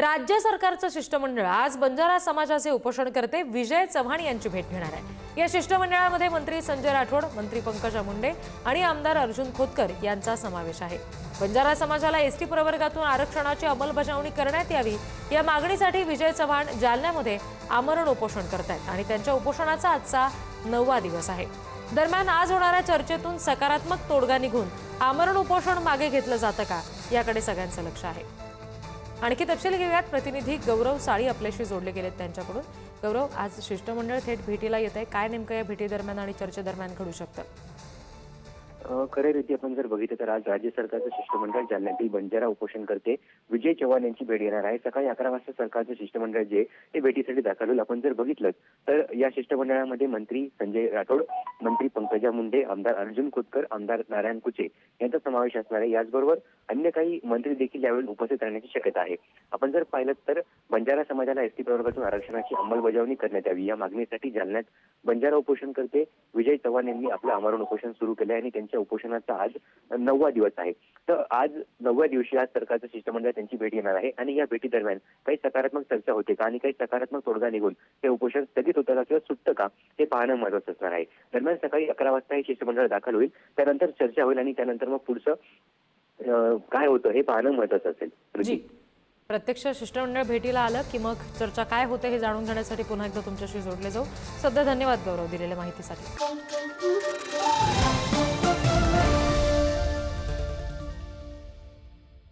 राज्य सरकारचं शिष्टमंडळ आज बंजारा समाजाचे उपोषणकर्ते विजय चव्हाण यांची भेट घेणार आहे. या शिष्टमंडळामध्ये मंत्री संजय राठोड मंत्री पंकजा मुंडे आणि आमदार अर्जुन खोतकर यांचा समावेश आहे. बंजारा समाजाला एसटी प्रवर्गातून आरक्षणाची अंमलबजावणी करण्यात यावी या मागणीसाठी विजय चव्हाण जालन्यामध्ये आमरण उपोषण करतायत आणि त्यांच्या उपोषणाचा आजचा नववा दिवस आहे. दरम्यान आज होणाऱ्या चर्चेतून सकारात्मक तोडगा निघून आमरण उपोषण मागे घेतलं जातं का याकडे सगळ्यांचं लक्ष आहे. आणखी तपशील घेऊयात. प्रतिनिधी गौरव साळी आपल्याशी जोडले गेलेत त्यांच्याकडून. गौरव आज शिष्टमंडळ थेट भेटीला येत आहे. काय नेमकं या भेटीदरम्यान आणि चर्चेदरम्यान घडू शकतं? खरे रीती आपण जर बघितलं तर आज राज्य सरकारचं शिष्टमंडळ जालन्यातील बंजारा उपोषण करते. विजय चव्हाण यांची भेट येणार आहे. सकाळी अकरा वाजता सरकारचं शिष्टमंडळ जे ते भेटीसाठी दाखल होईल. आपण जर बघितलं तर या शिष्टमंडळामध्ये मंत्री संजय राठोड मंत्री पंकजा मुंडे आमदार अर्जुन खोतकर आमदार नारायण कुचे यांचा समावेश असणार आहे. याचबरोबर अन्य काही मंत्री देखील यावेळी उपस्थित राहण्याची शक्यता आहे. आपण जर पाहिलं तर बंजारा समाजाला एसटी प्रवर्गातून आरक्षणाची अंमलबजावणी करण्यात यावी. या मागणीसाठी जालन्यात बंजारा उपोषण करते विजय चव्हाण यांनी आपलं आमरण उपोषण सुरू केलं आहे आणि त्यांच्या उपोषणाचा आज नववा दिवस आहे. तर आज नवव्या दिवशी आज सरकारचं शिष्टमंडळ त्यांची भेट घेणार आहे आणि या भेटी दरम्यान काही सकारात्मक चर्चा होते का? आणि काही सकारात्मक तोडगा निघून ते उपोषण स्थगित होतं का किंवा सुटतं का? हे पाहणं महत्वाचं असणार आहे. दरम्यान सकाळी अकरा वाजता हे शिष्टमंडळ दाखल होईल. त्यानंतर चर्चा होईल आणि त्यानंतर मग पुढचं काय होतं हे पाहणं महत्वाचं असेल. जी. प्रत्यक्ष शिष्टमंडळ भेटीला आलं की मग चर्चा काय होते हे जाणून घेण्यासाठी पुन्हा एकदा तुमच्याशी जोडले जाऊ. सध्या धन्यवाद गौरव दिलेल्या माहितीसाठी.